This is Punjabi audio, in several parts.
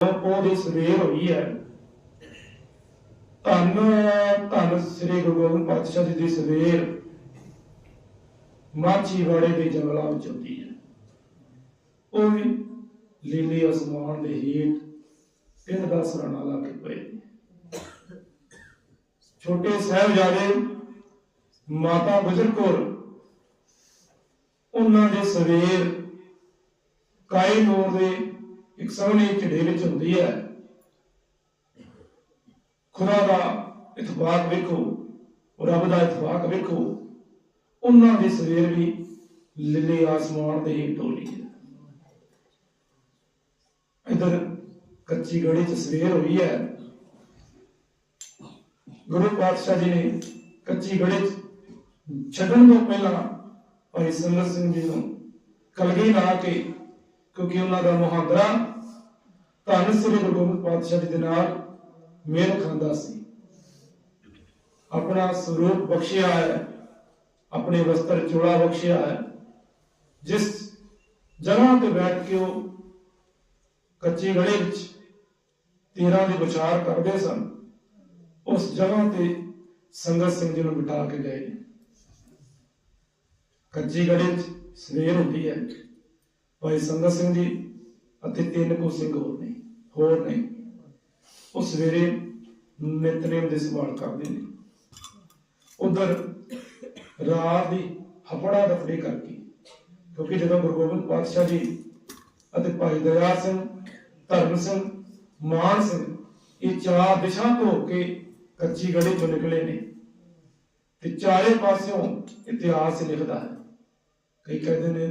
ਉਹਦੀ ਸਵੇਰ ਹੋਈ ਹੈ, ਧੰਨ ਧੰਨ ਸ੍ਰੀ ਗੁਰੂ ਗੋਬਿੰਦ ਪਾਤਸ਼ਾਹ ਜੀ ਦੀ ਸਵੇਰ ਮਾਚੀ ਦੇ ਜੰਗਲਾਂ ਵਿੱਚ ਹੁੰਦੀ ਹੈ। ਉਹ ਵੀ ਲੀਲੀ ਅਸਮਾਨ ਦੇ ਹੇਠ ਪਿੰਡ ਦਾ ਸਰਾਣਾ ਲਾ ਕੇ ਪਏ ਛੋਟੇ ਸਾਹਿਬਜ਼ਾਦੇ ਮਾਤਾ ਗੁਜਰ ਕੌਰ, ਉਹਨਾਂ ਦੇ ਸਵੇਰ ਕਾਈ ਨੂਰ ਦੇ ਇੱਕ ਸੋਹਣੀ ਝੜੇ ਵਿੱਚ ਹੁੰਦੀ ਹੈ। ਖੁਦਾ ਦਾ ਇਤਫਾਕ ਵੇਖੋ, ਰੱਬ ਦਾ ਇਤਫਾਕ ਵੇਖੋ, ਉਹਨਾਂ ਦੇ ਸਵੇਰ ਵੀ ਲਿਲੇ ਆਸਮਾਨ ਦੇ ਹੇਠ ਡੋਲੀ ਹੈ। ਇਧਰ ਕੱਚੀ ਗੜੀ ਚ ਸਵੇਰ ਹੋਈ ਹੈ। ਗੁਰੂ ਪਾਤਸ਼ਾਹ ਜੀ ਨੇ ਕੱਚੀ ਗੜੀ ਚ ਛੱਡਣ ਤੋਂ ਪਹਿਲਾਂ ਭਾਈ ਸੰਗਤ ਸਿੰਘ ਜੀ ਨੂੰ ਕਲਗੀ ਲਾ ਕੇ, ਕਿਉਂਕਿ ਉਹਨਾਂ ਦਾ ਮੁਹਾਂਦਰਾ ਧੰਨ ਸ੍ਰੀ ਗੁਰੂ ਗੋਬਿੰਦ ਪਾਤਸ਼ਾਹ ਜੀ ਦੇ ਨਾਲ ਮੇਲ ਖਾਂਦਾ ਸੀ। ਆਪਣਾ ਸਰੂਪ ਬਖਸ਼ਿਆ ਹੈ, ਆਪਣੇ ਵਸਤਰ ਚੋਲਾ ਬਖਸ਼ਿਆ ਹੈ। ਜਿਸ ਜਗ੍ਹਾ ਤੇ ਬੈਠ ਕੇ ਉਹ ਕੱਚੀ ਗੜੇ ਵਿੱਚ ਤੀਰਾਂ ਦੇ ਵਿਚਾਰ ਕਰਦੇ ਸਨ, ਉਸ ਜਗ੍ਹਾ ਤੇ ਸੰਗਤ ਸਿੰਘ ਜੀ ਨੂੰ ਬਿਠਾ ਕੇ ਗਏ। ਕੱਚੀ ਗੜੇ ਵਿੱਚ ਸਵੇਰ ਹੁੰਦੀ ਹੈ। ਭਾਈ ਸੰਗਤ ਸਿੰਘ ਜੀ ਅਤੇ ਤਿੰਨ ਕੋ ਸਿੰਘ ਹੋਰ ਨੇ ਹੋਰ ਨੇ ਉਹ ਸਵੇਰੇ ਨਿਤਨੇਮ ਦੀ ਸੰਭਾਲ ਕਰਦੇ ਨੇ। ਉਧਰ ਰਾਤ ਦੀ ਹਫੜਾ ਦਫੜੀ ਕਰਕੇ, ਕਿਉਂਕਿ ਜਦੋਂ ਗੁਰੂ ਗੋਬਿੰਦ ਪਾਤਸ਼ਾਹ ਜੀ ਅਤੇ ਭਾਈ ਦਇਆ ਸਿੰਘ, ਧਰਮ ਸਿੰਘ, ਮਾਨ ਸਿੰਘ, ਇਹ ਚਾਰ ਦਿਸ਼ਾ ਤੋਂ ਕੇ ਕੱਚੀ ਗੜੀ ਚੋਂ ਨਿਕਲੇ ਨੇ ਤੇ ਚਾਰੇ ਪਾਸਿਓਂ ਇਤਿਹਾਸ ਲਿਖਦਾ ਹੈ। ਕਈ ਕਹਿੰਦੇ ਨੇ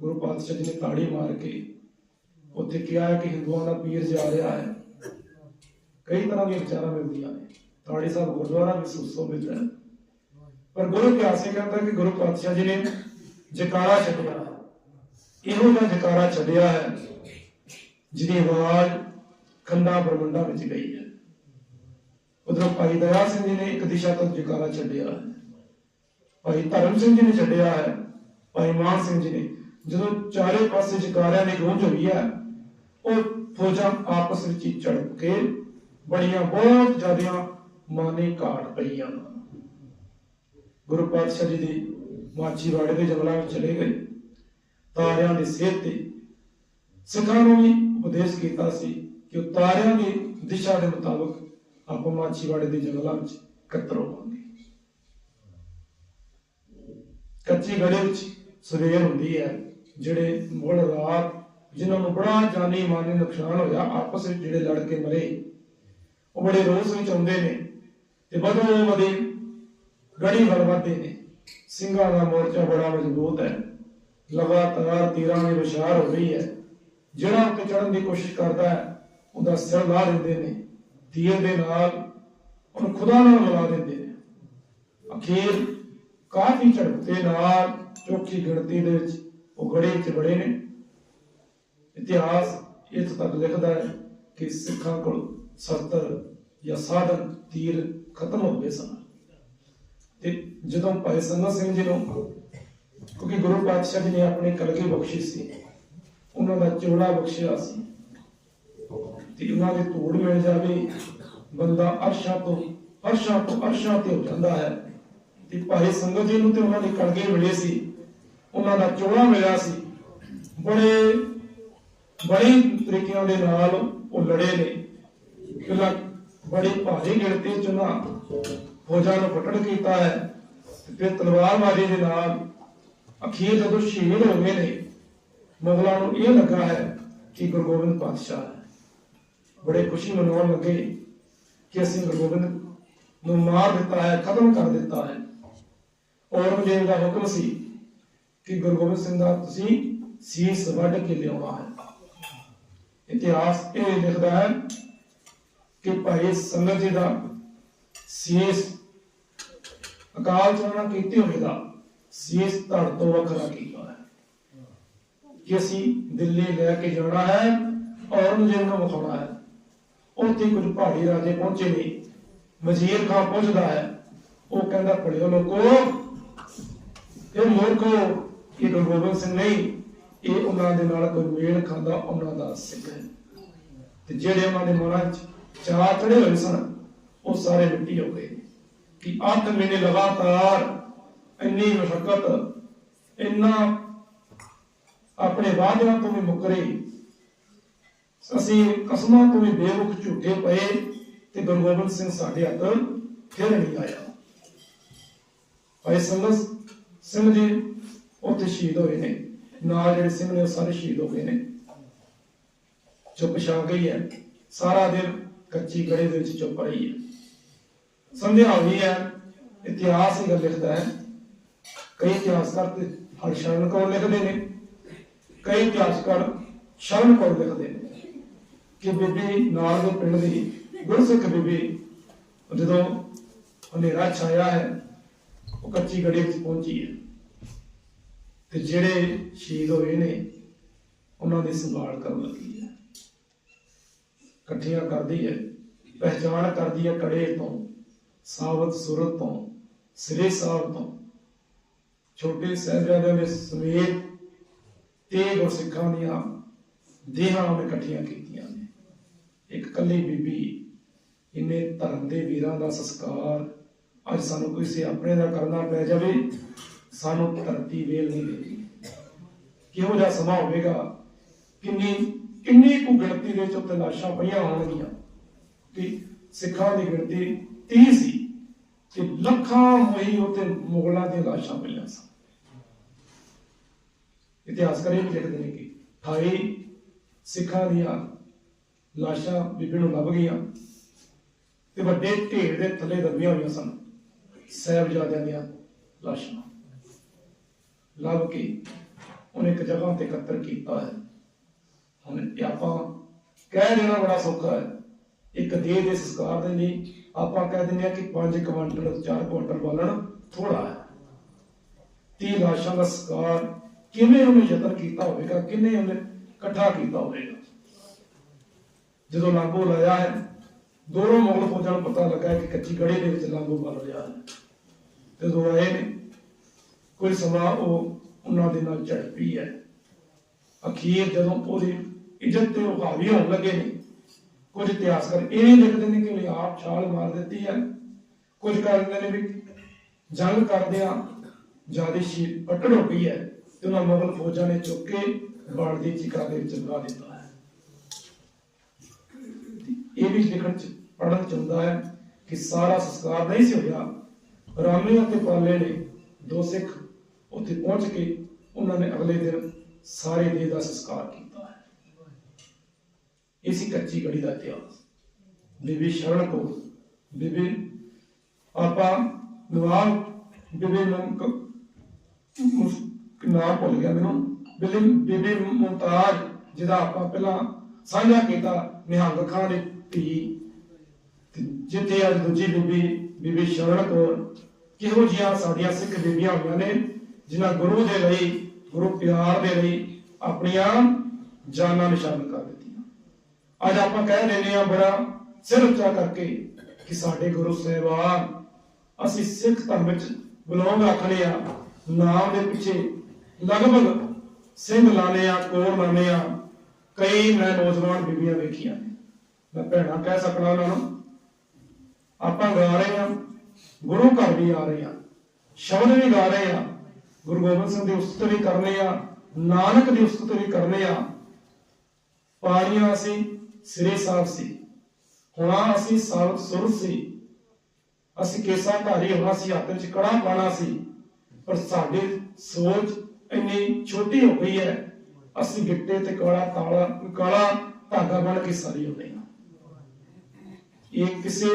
ਗੁਰੂ ਪਾਤਸ਼ਾਹ ਜੀ ਨੇ ਤਾੜੀ ਮਾਰ ਕੇ ਉੱਥੇ ਕਿਹਾ ਹੈ ਕਿ ਹਿੰਦੂਆਂ ਦਾ ਪੀਰ ਜਾ ਰਿਹਾ ਹੈ। ਕਈ ਤਰ੍ਹਾਂ ਦੀਆਂ ਵਿਚਾਰਾਂ ਮਿਲਦੀਆਂ ਨੇ। ਤਾੜੀ ਸਾਹਿਬ ਗੁਰਦੁਆਰਾ ਵੀ ਸੁਸੋ ਮਿਲਦਾ ਹੈ। ਪਰ ਗੁਰੂ ਇਤਿਹਾਸ ਇਹ ਕਹਿੰਦਾ ਕਿ ਗੁਰੂ ਪਾਤਸ਼ਾਹ ਜੀ ਨੇ ਜਕਾਰਾ ਛੱਡਿਆ ਹੈ। ਇਹੋ ਜਿਹਾ ਜਕਾਰਾ ਛੱਡਿਆ ਹੈ, ਜਿਹਦੀ ਆਵਾਜ਼ ਖੰਡਾ ਬ੍ਰਹਮੰਡਾ ਵਿੱਚ ਗਈ ਹੈ। ਉਧਰੋਂ ਭਾਈ ਦਇਆ ਸਿੰਘ ਜੀ ਨੇ ਇੱਕ ਦਿਸ਼ਾ ਤੋਂ ਜਕਾਰਾ ਛੱਡਿਆ ਹੈ। ਭਾਈ ਧਰਮ ਸਿੰਘ ਜੀ ਨੇ ਛੱਡਿਆ ਹੈ। ਭਾਈ ਮਾਨ ਸਿੰਘ ਜੀ ਨੇ। ਜਦੋਂ ਚਾਰੇ ਪਾਸੇ ਜਕਾਰਿਆਂ ਦੀ ਗੂੰਜ ਹੋਈ ਹੈ ਉਹ ਫੌਜਾਂ ਆਪਸ ਵਿੱਚ ਹੀ ਝੜਪ ਕੇ ਬੜੀਆਂ ਬਹੁਤ ਜ਼ਿਆਦੀਆਂ ਮਾਨੇ ਘਾਟ ਪਈਆਂ। ਗੁਰੂ ਪਾਤਸ਼ਾਹ ਜੀ ਦੀ ਮਾਚੀਵਾੜੇ ਦੇ ਜੰਗਲਾਂ ਵਿੱਚ ਚਲੇ ਗਏ। ਤਾਰਿਆਂ ਦੀ ਸੇਧ ਤੇ ਸਿੱਖਾਂ ਨੂੰ ਵੀ ਉਪਦੇਸ਼ ਕੀਤਾ ਸੀ ਕਿ ਉਹ ਤਾਰਿਆਂ ਦੀ ਦਿਸ਼ਾ ਦੇ ਮੁਤਾਬਕ ਆਪਾਂ ਮਾਚੀਵਾੜੇ ਦੇ ਜੰਗਲਾਂ ਵਿੱਚ ਇਕੱਤਰ ਹੋਵਾਂਗੇ। ਕੱਚੀ ਗੜੇ ਵਿੱਚ ਸਵੇਰ ਹੁੰਦੀ ਹੈ, ਜਿਹੜੇ ਮੁੜ ਰਾਤ ਜਿਨ੍ਹਾਂ ਨੂੰ ਬੜਾ ਜਾਨੀ ਮਾਨੀ ਨੁਕਸਾਨ ਹੋਇਆ, ਆਪਸ ਵਿੱਚ ਜਿਹੜੇ ਲੜ ਕੇ ਮਰੇ। ਉਹ ਬੜੇ ਰੋਸ ਵਿੱਚ ਆਉਂਦੇ ਨੇ ਤੇ ਬਦੋ ਬਦੇ ਗੜੀ ਵੱਲ ਨੇ। ਸਿੰਘਾਂ ਦਾ ਮੋਰਚਾ ਬੜਾ ਮਜ਼ਬੂਤ ਹੈ। ਲਗਾਤਾਰ ਤੀਰਾਂ ਦੀ ਵਿਸ਼ਾਰ ਹੋ ਰਹੀ ਹੈ। ਜਿਹੜਾ ਉੱਤੇ ਚੜਨ ਦੀ ਕੋਸ਼ਿਸ਼ ਕਰਦਾ ਹੈ, ਉਹਦਾ ਸਿਰ ਲਾ ਦਿੰਦੇ ਨੇ। ਤੀਰ ਦੇ ਨਾਲ ਉਹਨੂੰ ਖੁਦਾ ਨਾਲ ਮਿਲਾ ਦਿੰਦੇ ਨੇ। ਅਖੀਰ ਕਾਫੀ ਝੜਪਦੇ ਨਾਲ ਚੌਥੀ ਗਿਣਤੀ ਦੇ ਵਿੱਚ ਉਹ ਗੜੇ ਚ ਬੜੇ ਨੇ। ਇਤਿਹਾਸ ਇੱਥੇ ਤੱਕ ਲਿਖਦਾ ਹੈ ਕਿ ਸਿੱਖਾਂ ਕੋਲ ਸਸਤਰ ਜਾਂ ਸਾਧਨ, ਤੀਰ ਖਤਮ ਹੋ ਗਏ ਸਨ। ਤੇ ਜਦੋਂ ਭਾਈ ਸੰਗਤ ਸਿੰਘ ਜੀ ਨੂੰ, ਕਿਉਂਕਿ ਗੁਰੂ ਪਾਤਸ਼ਾਹ ਜੀ ਨੇ ਆਪਣੀ ਕਲਗੀ ਬਖਸ਼ੀ ਸੀ, ਉਹਨਾਂ ਦਾ ਚੋਲਾ ਬਖਸ਼ਿਆ ਸੀ, ਤੇ ਉਹਨਾਂ ਦੀ ਧੂੜ ਮਿਲ ਜਾਵੇ, ਬੰਦਾ ਅਰਸ਼ਾਂ ਤੋਂ ਅਰਸ਼ਾਂ ਤੋਂ ਅਰਸ਼ਾਂ ਤੇ ਹੋ ਜਾਂਦਾ ਹੈ। ਤੇ ਭਾਈ ਸੰਗਤ ਜੀ ਨੂੰ ਤੇ ਉਹਨਾਂ ਦੇ ਕਲਗੇ ਮਿਲੇ ਸੀ, ਉਹਨਾਂ ਦਾ ਚੋਲਾ ਮਿਲਿਆ ਸੀ। ਬੜੇ ਬੜੀ ਤਰੀਕਿਆਂ ਦੇ ਨਾਲ ਉਹ ਲੜੇ ਨੇ। ਕਿਲਾ ਬੜੀ ਭਾਰੀ ਗਿਣਤੀ ਚ ਉਹਨਾਂ ਫੌਜਾਂ ਨੂੰ ਪਟੜ ਕੀਤਾ ਹੈ ਤੇ ਤਲਵਾਰਬਾਜ਼ੀ ਦੇ ਨਾਲ ਅਖੀਰ ਜਦੋਂ ਸ਼ਹੀਦ ਹੋ ਗਏ ਨੇ, ਮੁਗਲਾਂ ਨੂੰ ਇਹ ਲੱਗਾ ਹੈ ਕਿ ਗੁਰੂ ਗੋਬਿੰਦ ਪਾਤਸ਼ਾਹ ਬੜੇ ਖੁਸ਼ੀ ਮਨਾਉਣ ਲੱਗੇ ਕਿ ਅਸੀਂ ਗੁਰੂ ਗੋਬਿੰਦ ਨੂੰ ਮਾਰ ਦਿੱਤਾ ਹੈ, ਖਤਮ ਕਰ ਦਿੱਤਾ ਹੈ। ਔਰੰਗਜ਼ੇਬ ਦਾ ਹੁਕਮ ਸੀ ਕਿ ਗੁਰੂ ਗੋਬਿੰਦ ਸਿੰਘ ਦਾ ਤੁਸੀਂ ਸੀਸ ਵੱਢ ਕੇ ਲਿਆਉਣਾ ਹੈ। ਇਤਿਹਾਸ ਇਹ ਲਿਖਦਾ ਹੈ ਕਿ ਭਾਈ ਸੰਗਤ ਜੀ ਦਾ ਸੀਸ ਅਕਾਲ ਚਲਾਣਾ ਕੀਤੇ ਹੋਏ ਦਾ ਸੀਸ ਧੜ ਤੋਂ ਵੱਖਰਾ ਕੀਤਾ ਹੈ? ਕਿ ਅਸੀਂ ਦਿੱਲੀ ਲੈ ਕੇ ਜਾਣਾ ਹੈ ਔਰੰਗਜ਼ੇਬ ਨੂੰ ਵਿਖਾਉਣਾ ਹੈ। ਉੱਥੇ ਕੁਝ ਪਹਾੜੀ ਰਾਜੇ ਪਹੁੰਚੇ ਨੇ, ਵਜ਼ੀਰ ਖਾਂ ਪੁੱਛਦਾ ਹੈ, ਉਹ ਕਹਿੰਦਾ ਪੜਿਓ ਲੋਕੋ, ਇਹ ਮੂਰਖੋ, ਇਹ ਗੁਰੂ ਗੋਬਿੰਦ ਸਿੰਘ ਨਹੀਂ ਇਹ ਉਹਨਾਂ ਦੇ ਨਾਲ ਕੋਈ ਮੇਲ ਖਾਂਦਾ ਉਹਨਾਂ ਦਾ ਸਿੱਖ ਹੈ। ਤੇ ਜਿਹੜੇ ਉਹਨਾਂ ਦੇ ਮਨਾਂ 'ਚ ਚਾਹ ਚੜੇ ਹੋਏ ਸਨ, ਉਹ ਸਾਰੇ ਮਿੱਟੀ ਹੋ ਗਏ। ਕਿ ਅੱਠ ਮਹੀਨੇ ਲਗਾਤਾਰ ਇੰਨੀ ਮੁਸ਼ਕਲ ਇੰਨਾ ਆਪਣੇ ਵਾਅਦਿਆਂ ਤੋਂ ਵੀ ਮੁਕਰੇ। ਅਸੀਂ ਕਸਮਾਂ ਤੋਂ ਵੀ ਬੇਮੁਖ ਝੂਠੇ ਪਏ ਤੇ ਗੁਰੂ ਗੋਬਿੰਦ ਸਿੰਘ ਸਾਡੇ ਹੱਥ ਫਿਰ ਨਹੀਂ ਆਇਆ। ਭਾਈ ਸੰਗਤ ਸਿੰਘ ਜੀ, ਉੱਥੇ ਸ਼ਹੀਦ ਹੋਏ ਨੇ। ਨਾਲ ਜਿਹੜੇ ਸਿੰਘ ਨੇ ਉਹ ਸਾਰੇ ਸ਼ਹੀਦ ਹੋ ਗਏ ਨੇ। ਚੁੱਪ ਛਾ ਗਈ ਹੈ। ਸਾਰਾ ਦਿਨ ਕੱਚੀ ਗੜੇ ਦੇ ਵਿੱਚ ਚੁੱਪ ਰਹੀ ਹੈ। ਸੰਧਿਆ ਹੋਈ ਹੈ, ਇਤਿਹਾਸ ਹੀ ਲਿਖਦਾ ਹੈ। ਕਈ ਇਤਿਹਾਸਕਾਰ ਤੇ ਹਰਸ਼ਰਨ ਕੌਰ ਲਿਖਦੇ ਨੇ। ਕਈ ਇਤਿਹਾਸਕਾਰ ਸ਼ਰਨ ਕੌਰ ਲਿਖਦੇ ਨੇ। ਕਿ ਬੀਬੀ ਨਾਲ ਦੇ ਪਿੰਡ ਦੀ ਗੁਰਸਿੱਖ ਬੀਬੀ, ਜਦੋਂ ਹਨੇਰਾ ਛਾਇਆ ਹੈ, ਉਹ ਕੱਚੀ ਗੜੀ ਵਿੱਚ ਪਹੁੰਚੀ ਹੈ। ਤੇ ਜਿਹੜੇ ਸ਼ਹੀਦ ਹੋਏ ਨੇ, ਉਹਨਾਂ ਦੀ ਸੰਭਾਲ ਕਰਨ ਲੱਗੀ ਹੈ। ਇਕੱਠੀਆਂ ਕਰਦੀ ਹੈ, ਪਹਿਚਾਣ ਕਰਦੀ ਹੈ ਕੜੇ ਤੋਂ ਸਾਵਤ ਸੁਰਤ ਤੋਂ, ਸ੍ਰੀ ਸਾਹਿਬ ਤੋਂ। ਛੋਟੇ ਸਾਹਿਬਜ਼ਾਦਿਆਂ ਦੇ ਸਮੇਤ ਤੇ ਗੁਰਸਿੱਖਾਂ ਦੀਆਂ ਦੇਹਾਂ ਉਹਨੇ ਇਕੱਠੀਆਂ ਕੀਤੀਆਂ ਨੇ। ਇੱਕ ਕੱਲੀ ਬੀਬੀ, ਇੰਨੇ ਧਰਮ ਦੇ ਵੀਰਾਂ ਦਾ ਸੰਸਕਾਰ, ਅੱਜ ਸਾਨੂੰ ਕਿਸੇ ਆਪਣੇ ਦਾ ਕਰਨਾ ਪੈ ਜਾਵੇ ਸਾਨੂੰ ਧਰਤੀ ਵੇਲ ਨਹੀਂ ਦੇਗੀ ਕਿਹੋ ਜਿਹਾ ਸਮਾਂ ਹੋਵੇਗਾ? ਕਿੰਨੀ ਕਿੰਨੀ ਕੁ ਗਿਣਤੀ ਦੇ ਵਿੱਚ ਲਾਸ਼ਾਂ ਪਈਆਂ ਹੋਣਗੀਆਂ? ਕਿ ਸਿੱਖਾਂ ਦੀ ਗਿਣਤੀ 30 ਸੀ ਤੇ ਲੱਖਾਂ ਹੋਈ ਉੱਤੇ ਮੁਗਲਾਂ ਦੀਆਂ ਲਾਸ਼ਾਂ ਪਈਆਂ ਸਨ। ਇਤਿਹਾਸਕਾਰ ਇਹ ਵੀ ਲਿਖਦੇ ਨੇ ਕਿ 28 ਸਿੱਖਾਂ ਦੀਆਂ ਲਾਸ਼ਾਂ ਬੀਬੀ ਨੂੰ ਲੱਭ ਗਈਆਂ ਤੇ ਵੱਡੇ ਢੇਰ ਦੇ ਥੱਲੇ ਦੱਬੀਆਂ ਹੋਈਆਂ ਸਨ। ਸਾਹਿਬਜ਼ਾਦਿਆਂ ਦੀਆਂ ਲਾਸ਼ਾਂ। ਲੱਭ ਕੇ ਉਹਨੇ ਇੱਕ ਜਗ੍ਹਾ ਤੇ ਇਕੱਤਰ ਕੀਤਾ ਹੈ। ਹੁਣ ਆਪਾਂ ਕਹਿ ਦੇਣਾ ਬੜਾ ਸੌਖਾ ਹੈ। ਇੱਕ ਦੇਹ ਦੇ ਸੰਸਕਾਰ ਦੇ ਲਈ ਆਪਾਂ ਕਹਿ ਦਿੰਦੇ ਆ ਕਿ 5 ਕੁਇੰਟਲ 4 ਕੁਇੰਟਲ ਬਾਲਣ ਥੋੜਾ ਹੈ। 30 ਲਾਸ਼ਾਂ ਦਾ ਸੰਸਕਾਰ ਕਿਵੇਂ ਉਹਨੇ ਯਤਨ ਕੀਤਾ ਹੋਵੇਗਾ, ਕਿੰਨੇ ਉਹਨੇ ਇਕੱਠਾ ਕੀਤਾ ਹੋਵੇਗਾ? ਜਦੋਂ ਲਾਂਗੋ ਲਾਇਆ ਹੈ, ਦੋਨੋਂ ਮੁਗਲ ਫੌਜਾਂ ਨੂੰ ਪਤਾ ਲੱਗਾ ਕਿ ਕੱਚੀ ਗੜੀ ਦੇ ਵਿੱਚ ਲਾਂਗੋ ਬਲ ਰਿਹਾ ਹੈ। ਤੇ ਜਦੋਂ ਆਏ ਨੇ ਕੋਈ ਸਮਾਂ ਉਹ ਉਹਨਾਂ ਦੇ ਨਾਲ ਝੜਪੀ ਹੈ। ਅਖੀਰ ਜਦੋਂ ਉਹਦੀ ਇੱਜ਼ਤ ਤੇ ਉਹ ਹਾਵੀ ਹੋਣ ਲੱਗੇ ਨੇ ਕੁਝ ਇਤਿਹਾਸਕਾਰ ਇਹ ਵੀ ਲਿਖਦੇ ਨੇ ਕਿ ਉਹਨੇ ਆਪ ਛਾਲ ਮਾਰ ਦਿੱਤੀ ਹੈ। ਕੁਝ ਕਹਿੰਦੇ ਨੇ ਵੀ ਜੰਗ ਕਰਦਿਆਂ ਜ਼ਿਆਦਾ ਸ਼ੀਰ ਪਟੜ ਹੋ ਗਈ ਹੈ ਤੇ ਉਹਨਾਂ ਮੁਗਲ ਫੌਜਾਂ ਨੇ ਚੁੱਕ ਕੇ ਬਾੜ ਦੀ ਚਿਕਾ ਦੇ ਵਿੱਚ ਲਗਾ ਦਿੱਤਾ ਹੈ। ਇਹ ਵੀ ਲਿਖਣ ਚ ਪੜਨ ਚ ਹੈ ਕਿ ਸਾਰਾ ਸੰਸਕਾਰ ਨਹੀਂ ਸੀ ਹੋਇਆ। ਰਾਮੇ ਅਤੇ ਪਾਲੇ ਨੇ ਦੋ ਸਿੱਖ ਉੱਥੇ ਪਹੁੰਚ ਕੇ ਉਹਨਾਂ ਨੇ ਅਗਲੇ ਦਿਨ ਸਾਰੇ ਦੇਹ ਦਾ ਸੰਸਕਾਰ ਕੀਤਾ। ਹੈ ਇਸੀ ਕੱਚੀ ਗੜੀ ਦਾ ਇਤਿਹਾਸ। ਬੀਬੀ ਸ਼ਰਨ ਕੋ ਬੀਬੀ ਆਪਾਂ ਨਵਾਬ ਬੀਬੀ ਮੁੰਕ ਨਾਮ ਭੁੱਲ ਗਿਆ ਮੈਨੂੰ। ਬੀਬੀ ਬੀਬੀ ਮੁਮਤਾਜ, ਜਿਹਦਾ ਆਪਾਂ ਪਹਿਲਾਂ ਸਾਂਝਾ ਕੀਤਾ, ਨਿਹੰਗ ਖਾਨ ਦੀ ਧੀ। ਤੇ ਅੱਜ ਦੂਜੀ ਬੀਬੀ ਬੀਬੀ ਸ਼ਰਨ ਕੌਰ, ਕਿਹੋ ਜਿਹੀਆਂ ਸਾਡੀਆਂ ਸਿੱਖ ਬੀਬੀਆਂ ਹੋਈਆਂ ਨੇ ਜਿਨ੍ਹਾਂ ਗੁਰੂ ਦੇ ਲਈ, ਗੁਰੂ ਪਿਆਰ ਦੇ ਲਈ ਆਪਣੀਆਂ ਜਾਨਾਂ ਨਿਸ਼ਾਨ ਕਰ ਦਿੱਤੀਆਂ। ਅੱਜ ਆਪਾਂ ਕਹਿ ਰਹੇ ਹਾਂ ਬੜਾ ਸਿਰ ਉੱਚਾ ਕਰਕੇ ਕਿ ਸਾਡੇ ਗੁਰੂ ਸਾਹਿਬਾਨ, ਅਸੀਂ ਸਿੱਖ ਧਰਮ ਵਿੱਚ ਬਲੌਂਗ ਰੱਖਦੇ ਆ ਨਾਮ ਦੇ ਪਿੱਛੇ ਲਗਭਗ ਸਿੰਘ ਲਾਣੇ ਆ ਕੋਰ ਲਾਣੇ ਆ ਕਈ ਮੈਂ ਨੌਜਵਾਨ ਬੀਬੀਆਂ ਵੇਖੀਆਂ ਮੈਂ ਭੈਣਾਂ ਕਹਿ ਸਕਦਾ ਉਹਨਾਂ ਨੂੰ, ਆਪਾਂ ਗਾ ਰਹੇ ਆ ਗੁਰੂ ਘਰ ਵੀ ਆ ਰਹੇ ਆ ਸ਼ਬਦ ਵੀ ਗਾ ਰਹੇ ਆ ਗੁਰੂ ਗੋਬਿੰਦ ਸਿੰਘ ਦੀ ਉਸਤਤ ਵੀ ਕਰਨੇ ਆ, ਨਾਨਕ ਦੀ ਉਸਤਤ ਵੀ ਕਰਨੇ ਆ। ਪਾਣੀਆਂ ਅਸੀਂ, ਸਿਰੇ ਸਾਹਿਬ ਸੀ। ਹੁਣਾ ਅਸੀਂ ਸਾਬਤ ਸੁਰ ਸੀ। ਅਸੀਂ ਕੇਸਾ ਧਾਰੀ ਹੋਣਾ ਸੀ, ਹੱਥ ਵਿੱਚ ਕੜਾ ਪਾਣਾ ਸੀ। ਪਰ ਸਾਡੀ ਸੋਚ ਇੰਨੀ ਛੋਟੀ ਹੋ ਗਈ ਹੈ, ਅਸੀਂ ਗਿੱਟੇ ਤੇ ਕਾਲਾ ਤਾਲਾ, ਕਾਲਾ ਧਾਗਾ ਬਣ ਕੇ ਸਾਰੀ ਹੋ ਗਏ ਹਾਂ। ਇਹ ਕਿਸੇ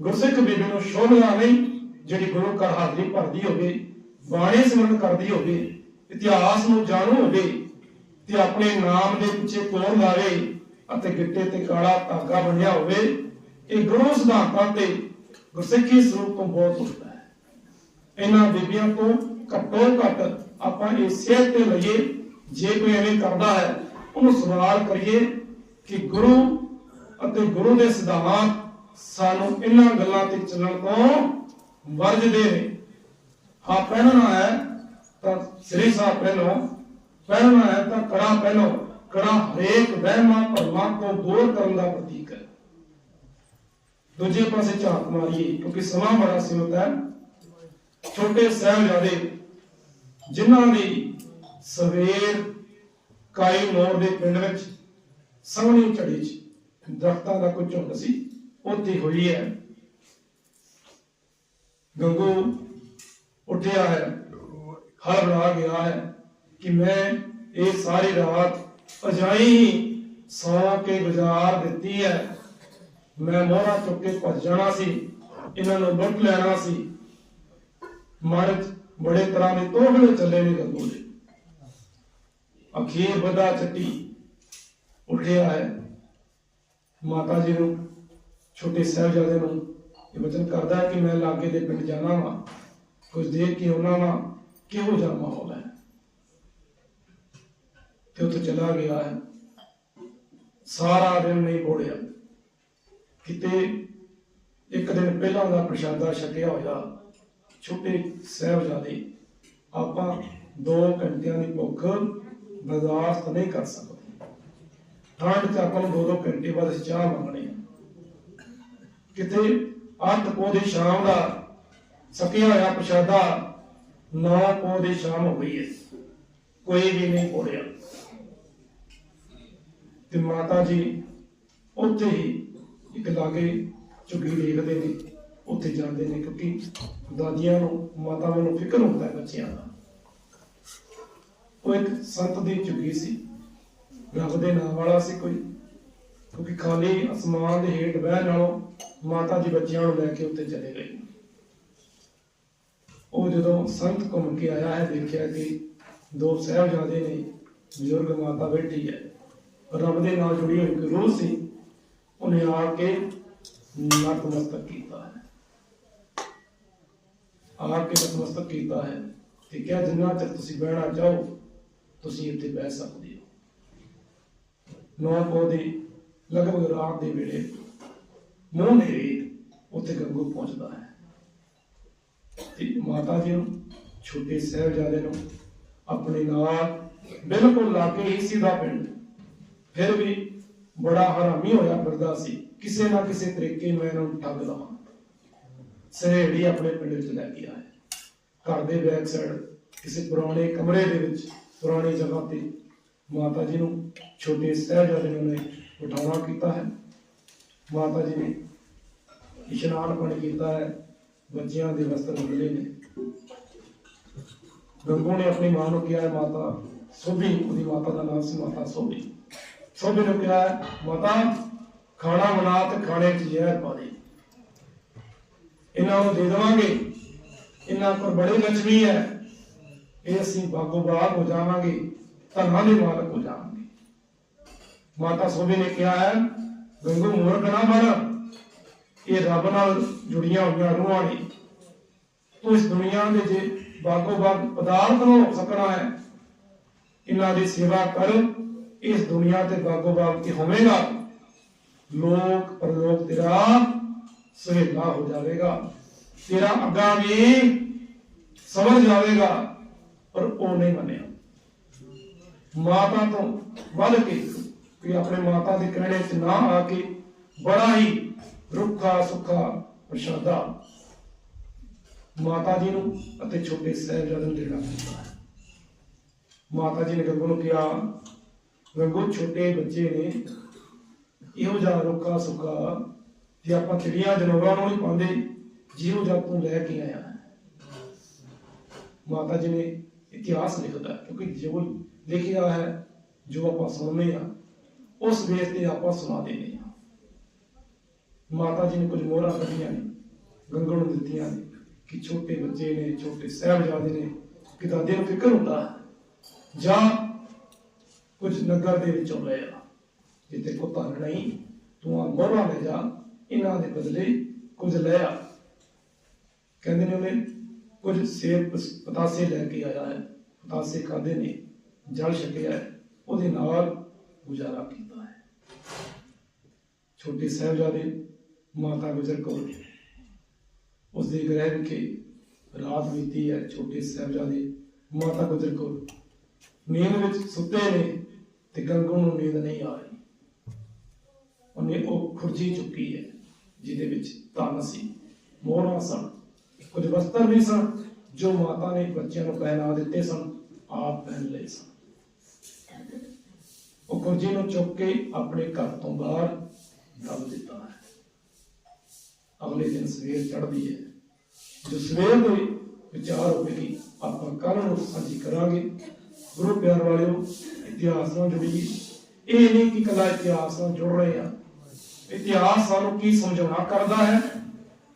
ਗੁਰਸਿੱਖ ਬੀਬੀ ਨੂੰ ਸ਼ੋਭਨਾ ਨਹੀਂ, ਜਿਹੜੀ ਗੁਰੂ ਘਰ ਹਾਜ਼ਰੀ ਭਰਦੀ ਹੋਵੇ ਬਾਣੀ ਸਿਮਰਨ ਕਰਦੀ ਹੋਵੇ, ਇਤਿਹਾਸ ਨੂੰ ਜਾਣੂ ਹੋਵੇ ਤੇ ਆਪਣੇ ਨਾਮ ਦੇ ਪਿੱਛੇ ਕੋਰ ਲਾਵੇ ਅਤੇ ਗਿੱਟੇ ਤੇ ਕਾਲਾ ਧਾਗਾ ਬੰਨਿਆ ਹੋਵੇ, ਇਹ ਗੁਰੂ ਸਿਧਾਂਤਾਂ ਤੇ ਗੁਰਸਿੱਖੀ ਸਰੂਪ ਤੋਂ ਬਹੁਤ ਹੁੰਦਾ ਹੈ। ਇਹਨਾਂ ਬੀਬੀਆਂ ਤੋਂ ਘੱਟੋ ਘੱਟ ਆਪਾਂ ਇਹ ਤੇ ਲਈਏ, ਜੇ ਕੋਈ ਐਵੇਂ ਕਰਦਾ ਹੈ, ਉਹਨੂੰ ਸਵਾਲ ਕਰੀਏ ਕਿ ਗੁਰੂ ਅਤੇ ਗੁਰੂ ਦੇ ਸਿਧਾਂਤ ਸਾਨੂੰ ਇਹਨਾਂ ਗੱਲਾਂ ਤੇ ਚੱਲਣ ਤੋਂ ਵਰਜਦੇ ਨੇ। ਹਾਂ ਪਹਿਨਣਾ ਹੈ, ਤਾਂ ਸ੍ਰੀ ਸਾਹਿਬ ਪਹਿਨੋ ਪਹਿਨਣਾ ਹੈ, ਤਾਂ ਕੜਾ ਪਹਿਨੋ ਕੜਾ ਹਰੇਕ ਵਹਿਮਾਂ ਭਰਮਾਂ ਤੋਂ ਦੂਰ ਕਰਨ ਦਾ ਪ੍ਰਤੀਕ ਹੈ। ਦੂਜੇ ਪਾਸੇ ਝਾਤ ਮਾਰੀਏ, ਕਿਉਂਕਿ ਸਮਾਂ ਬੜਾ ਸੀਮਤ ਹੈ। ਛੋਟੇ ਸਾਹਿਬਜ਼ਾਦੇ, ਜਿਨ੍ਹਾਂ ਦੀ ਸਵੇਰ ਕਾਈ ਮੋੜ ਦੇ ਪਿੰਡ ਵਿੱਚ ਸਾਹਮਣੀ ਝੜੀ 'ਚ ਦਰਖਤਾਂ ਦਾ ਕੋਈ ਝੁੰਡ ਸੀ ਉੱਥੇ ਹੋਈ ਹੈ। ਗੰਗੂ ਉੱਠਿਆ ਹੈ, ਹਰ ਬਣਾ ਗਿਆ ਹੈ ਕਿ ਮੈਂ ਇਹ ਸਾਰੀ ਰਾਤ ਅਜਾਈ ਹੀ ਸੌ ਕੇ ਗੁਜ਼ਾਰ ਦਿੱਤੀ ਹੈ। ਮੈਂ ਮੋਹਰਾ ਚੁੱਕ ਕੇ ਭੱਜ ਜਾਣਾ ਸੀ, ਇਹਨਾਂ ਨੂੰ ਲੁੱਟ ਲੈਣਾ ਸੀ। ਮਨ ਬੜੇ ਤਰ੍ਹਾਂ ਦੇ ਤੋਹਲੇ ਚੱਲੇ ਨੇ ਗੰਗੂ ਦੇ। ਅਖੀਰ ਬਦਾ ਚੱਟੀ ਉੱਠਿਆ ਹੈ। ਮਾਤਾ ਜੀ ਨੂੰ, ਛੋਟੇ ਸਾਹਿਬਜ਼ਾਦੇ ਨੂੰ ਇਹ ਵਚਨ ਕਰਦਾ ਹੈ ਕਿ ਮੈਂ ਲਾਗੇ ਦੇ ਪਿੰਡ ਜਾਣਾ ਵਾ। ਕੁਝ ਦੇਖ ਕੇ ਉਹਨਾਂ ਵਾ ਕਿਹੋ ਜਿਹਾ ਮਾਹੌਲ ਹੈ? ਤੇ ਉੱਥੇ ਚਲਾ ਗਿਆ ਹੈ। ਸਾਰਾ ਦਿਨ ਨਹੀਂ ਬੋੜਿਆ। ਕਿਤੇ ਇੱਕ ਦਿਨ ਪਹਿਲਾਂ ਦਾ ਪ੍ਰਸ਼ਾਦਾ ਛਕਿਆ ਹੋਇਆ ਛੋਟੇ ਸਾਹਿਬਜ਼ਾਦੇ, ਆਪਾਂ 2 ਘੰਟਿਆਂ ਦੀ ਭੁੱਖ ਬਰਦਾਸ਼ਤ ਨਹੀਂ ਕਰ ਸਕਦੇ। ਠੰਡ ਚ ਆਪਾਂ ਨੂੰ 2-2 ਘੰਟੇ ਬਾਅਦ ਅਸੀਂ ਚਾਹ ਮੰਗਣੀ ਕਿਤੇ ਅੱਧ ਪੋ ਸ਼ਾਮ ਦਾ ਸਕਿਆ ਹੋਇਆ ਪ੍ਰਸ਼ਾਦਾ ਨੌ ਪੋ ਦੀ ਸ਼ਾਮ ਹੋ ਗਈ ਹੈ। ਕੋਈ ਵੀ ਨਹੀਂ ਪੋੜਿਆ ਤੇ ਮਾਤਾ ਜੀ ਉੱਥੇ ਹੀ ਇੱਕ ਲਾਗੇ ਝੁੱਗੀ ਦੇਖਦੇ ਨੇ। ਉੱਥੇ ਜਾਂਦੇ ਨੇ ਕਿਉਂਕਿ ਦਾਦੀਆਂ ਨੂੰ ਮਾਤਾਵਾਂ ਨੂੰ ਫਿਕਰ ਹੁੰਦਾ ਹੈ ਬੱਚਿਆਂ ਦਾ। ਉਹ ਇੱਕ ਸੰਤ ਦੀ ਝੁੱਗੀ ਸੀ। ਰੱਬ ਦੇ ਨਾਮ ਵਾਲਾ ਸੀ ਕੋਈ। ਕਿਉਂਕਿ ਖਾਲੀ ਅਸਮਾਨ ਦੇ ਹੇਠ ਬਹਿ ਨਾਲੋਂ ਮਾਤਾ ਜੀ ਬੱਚਿਆਂ ਨੂੰ ਲੈ ਕੇ ਉੱਤੇ ਚਲੇ ਗਏ। ਉਹ ਜਦੋਂ ਸੰਤ ਘੁੰਮ ਕੇ ਆਇਆ ਹੈ ਦੇਖਿਆ ਕਿ ਦੋ ਸਾਹਿਬਜ਼ਾਦੇ ਨੇ ਬਜ਼ੁਰਗ ਮਾਤਾ ਬੈਠੀ ਹੈ। ਰੱਬ ਦੇ ਨਾਲ ਜੁੜੀ ਹੋਈ ਇੱਕ ਰੂਹ ਸੀ, ਉਹਨੇ ਆ ਕੇ ਨਤਮਸਤਕ ਕੀਤਾ ਹੈ। ਆ ਕੇ ਨਤਮਸਤਕ ਕੀਤਾ ਹੈ ਤੇ ਕਿਹਾ, ਜਿੰਨਾ ਚਿਰ ਤੁਸੀਂ ਬਹਿਣਾ ਚਾਹੋ, ਤੁਸੀਂ ਇੱਥੇ ਬਹਿ ਸਕਦੇ ਹੋ। ਨੌ ਪੌਦੇ ਲਗਭਗ ਰਾਤ ਦੇ ਵੇਲੇ, ਮੂੰਹ ਨੇੜੇ ਉੱਥੇ ਗੰਗੂ ਪਹੁੰਚਦਾ ਹੈ। ਤੇ ਮਾਤਾ ਜੀ ਨੂੰ, ਛੋਟੇ ਸਾਹਿਬਜ਼ਾਦੇ ਨੂੰ, ਆਪਣੇ ਨਾਲ ਬਿਲਕੁਲ ਲਾਗੇ ਹੀ ਸੀ ਦਾ ਪਿੰਡ। ਫਿਰ ਵੀ ਬੜਾ ਹਰਾਮੀ ਹੋਇਆ ਫਿਰਦਾ ਸੀ। ਕਿਸੇ ਨਾ ਕਿਸੇ ਤਰੀਕੇ ਮੈਂ ਇਹਨੂੰ ਠੱਗ ਲਵਾਂ। ਸਹੇੜੀ ਆਪਣੇ ਪਿੰਡ ਵਿੱਚ ਲੈ ਕੇ ਆਇਆ। ਘਰ ਦੇ ਬੈਕ ਸਾਈਡ ਕਿਸੇ ਪੁਰਾਣੇ ਕਮਰੇ ਦੇ ਵਿੱਚ, ਪੁਰਾਣੀ ਜਗ੍ਹਾ ਤੇ ਮਾਤਾ ਜੀ ਨੂੰ, ਛੋਟੇ ਸਹਿਜਾਦੇ ਨੇ ਉਠਾਉਣਾ ਕੀਤਾ ਹੈ। ਮਾਤਾ ਜੀ ਨੇ ਇਸ਼ਨਾਨ ਪਾਣੀ ਕੀਤਾ ਹੈ। ਬੱਚਿਆਂ ਦੇ ਵਸਤਰ ਬਦਲੇ ਨੇ। ਗੰਗੂ ਨੇ ਆਪਣੀ ਮਾਂ ਨੂੰ ਕਿਹਾ, ਮਾਤਾ, ਸੋਭੀ, ਉਹਦੀ ਮਾਤਾ ਦਾ ਨਾਮ ਸੀ ਮਾਤਾ ਸੋਭੀ। ਸੋਭੀ ਨੂੰ ਕਿਹਾ, ਮਾਤਾ, ਖਾਣਾ ਬਣਾ ਤੇ ਖਾਣੇ 'ਚ ਜ਼ਹਿਰ ਪਾ ਦੇ। ਇਹਨਾਂ ਨੂੰ ਦੇ ਦੇਵਾਂਗੇ। ਇਹਨਾਂ ਕੋਲ ਬੜੇ ਲక్ష్ਮੀ ਹੈ। ਇਹ ਅਸੀਂ ਬਾਗੋ ਬਾਗ ਹੋ ਜਾਵਾਂਗੇ ਧਨਾਂ ਦੇ ਮਾਲਕ ਹੋ ਜਾਵਾਂਗੇ। ਮਾਤਾ ਸੋਭੀ ਨੇ ਕਿਹਾ ਹੈ ਗੰਗੂ, ਮੂਰਖ ਨਾ ਬਣ। ਇਹ ਰੱਬ ਨਾਲ ਜੁੜੀਆਂ ਹੋਈਆਂ ਰੂਹਾਂ ਨੇ। ਤੂੰ ਇਸ ਦੁਨੀਆ ਦੇ ਜੇ ਬਾਗੋ ਬਾਗ ਪਦਾਰਥ ਨੂੰ ਸਕਣਾ ਹੈ, ਇਹਨਾਂ ਦੀ ਸੇਵਾ ਕਰ, ਇਸ ਦੁਨੀਆ ਤੇ ਬਾਗੋ ਬਾਗ ਤੇ ਹੋਵੇਗਾ। ਲੋਕ ਪਰਲੋਕ ਤੇਰਾ ਸੁਹੇਲਾ ਹੋ ਜਾਵੇਗਾ। ਤੇਰਾ ਅੱਗਾ ਵੀ ਸਮਝ ਜਾਵੇਗਾ, ਪਰ ਉਹ ਨਹੀਂ ਮੰਨਿਆ। ਮਾਤਾ ਤੋਂ ਵੱਧ ਕੇ ਕਿ ਆਪਣੇ ਮਾਤਾ ਦੇ ਕਹਿਣੇ 'ਚ ਨਾ ਆ ਕੇ ਬੜਾ ਹੀ ਰੁੱਖਾ, ਸੁੱਖਾ, ਪ੍ਰਸ਼ਾਦਾ ਮਾਤਾ ਜੀ ਨੂੰ ਅਤੇ ਛੋਟੇ ਸਾਹਿਬਜ਼ਾਦੇ ਨੂੰ ਦੇਣਾ ਪੈਂਦਾ ਹੈ। ਮਾਤਾ ਜੀ ਨੇ ਗੰਗੂ ਨੂੰ ਕਿਹਾ, ਗੰਗੂ, ਛੋਟੇ ਬੱਚੇ ਨੇ, ਇਹੋ ਜਿਹਾ ਰੁੱਖਾ, ਸੁੱਖਾ ਤੇ ਆਪਾਂ ਚਿੜੀਆਂ, ਜਨੌਰਾਂ ਨੂੰ ਨਹੀਂ ਪਾਉਂਦੇ, ਜਿਹੋ ਜਿਹਾ ਤੂੰ ਲੈ ਕੇ ਆਇਆ ਮਾਤਾ ਜੀ ਨੇ ਇਤਿਹਾਸ ਲਿਖਦਾ ਕਿਉਂਕਿ ਜੋ ਲਿਖਿਆ ਹੈ, ਜੋ ਆਪਾਂ ਸੁਣਦੇ ਆ, ਉਸ ਬੇਸ ਤੇ ਆਪਾਂ ਸੁਣਾ ਦਿੰਦੇ ਮਾਤਾ ਜੀ ਨੇ ਕੁਝ ਮੋਹਰਾਂ ਕੱਢੀਆਂ ਨੇ ਗੰਗੂ ਨੂੰ ਦਿੱਤੀਆਂ ਨੇ ਕਿ ਛੋਟੇ ਬੱਚੇ ਨੇ, ਛੋਟੇ ਸਾਹਿਬਜ਼ਾਦੇ ਨੇ, ਕਿ ਦਾਦੇ ਨੂੰ ਫਿਕਰ ਹੁੰਦਾ ਜਾਂ ਕੁਝ ਨਗਰ ਦੇ ਵਿੱਚੋਂ ਲੈ ਆ ਜਿੱਤੇ ਕੋ ਧਨ ਨਹੀਂ, ਤੂੰ ਆ ਮੋਹਰਾਂ ਲੈ ਜਾ, ਇਹਨਾਂ ਦੇ ਬਦਲੇ ਕੁਝ ਲੈ ਆ। ਕਹਿੰਦੇ ਨੇ ਉਹਨੇ ਕੁਝ ਸੇਬ ਪਤਾਸੇ ਲੈ ਕੇ ਆਇਆ ਹੈ, ਪਤਾਸੇ ਖਾਦੇ ਨੇ, ਜਲ ਛਕਿਆ ਹੈ, ਉਹਦੇ ਨਾਲ ਗੁਜ਼ਾਰਾ ਕੀਤਾ ਹੈ। ਛੋਟੇ ਸਾਹਿਬਜ਼ਾਦੇ ਮਾਤਾ ਗੁਜਰ ਕੌਰ ਉਸ ਦੇ ਗ੍ਰਹਿ ਵਿਖੇ ਰਾਤ ਬੀਤੀ ਹੈ ਛੋਟੇ ਸਾਹਿਬਜ਼ਾਦੇ ਮਾਤਾ ਗੁਜਰ ਕੌਰ। ਨੀਂਦ ਵਿੱਚ ਸੁੱਤੇ ਨੇ ਤੇ ਗੰਗੂ ਨੂੰ ਨੀਂਦ ਨਹੀਂ ਆ ਰਹੀ। ਉਹਨੇ ਉਹ ਖੁਰਜੀ ਚੁੱਕੀ ਹੈ, ਜਿਹਦੇ ਵਿੱਚ ਧਨ ਸੀ, ਮੋਹਰਾਂ ਸਨ, ਕੁਝ ਵਸਤਰ ਵੀ ਸਨ, ਜੋ ਮਾਤਾ ਨੇ ਬੱਚਿਆਂ ਨੂੰ ਪਹਿਨਾ ਦਿੱਤੇ ਸਨ, ਆਪ ਪਹਿਨ ਲਏ ਸਨ। ਉਹ ਖੁਰਜੀ ਨੂੰ ਚੁੱਕ ਕੇ ਆਪਣੇ ਘਰ ਤੋਂ ਬਾਹਰ ਦੱਬ ਦਿੱਤਾ ਹੈ। ਅਗਲੇ ਦਿਨ ਸਵੇਰ ਚੜ੍ਹਦੀ ਹੈ। ਜੋ ਸਵੇਰ ਦੇ ਵਿਚਾਰ ਹੋਵੇਗੀ ਆਪਾਂ ਕੱਲ ਨੂੰ ਸਾਂਝੀ ਕਰਾਂਗੇ, ਗੁਰੂ ਪਿਆਰ ਵਾਲਿਓ, ਇਤਿਹਾਸ ਨਾਲ ਜੁੜੀ ਇਹ ਨਹੀਂ ਕਿ ਕਲਾ ਇਤਿਹਾਸ ਨਾਲ ਜੁੜ ਰਹੇ ਆ ਇਤਿਹਾਸ ਸਾਨੂੰ ਕੀ ਸਮਝਾਉਣਾ ਕਰਦਾ ਹੈ?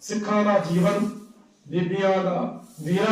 ਸਿੱਖਾਂ ਦਾ ਜੀਵਨ, ਬੀਬੀਆਂ ਦਾ ਵੀਰਾਂ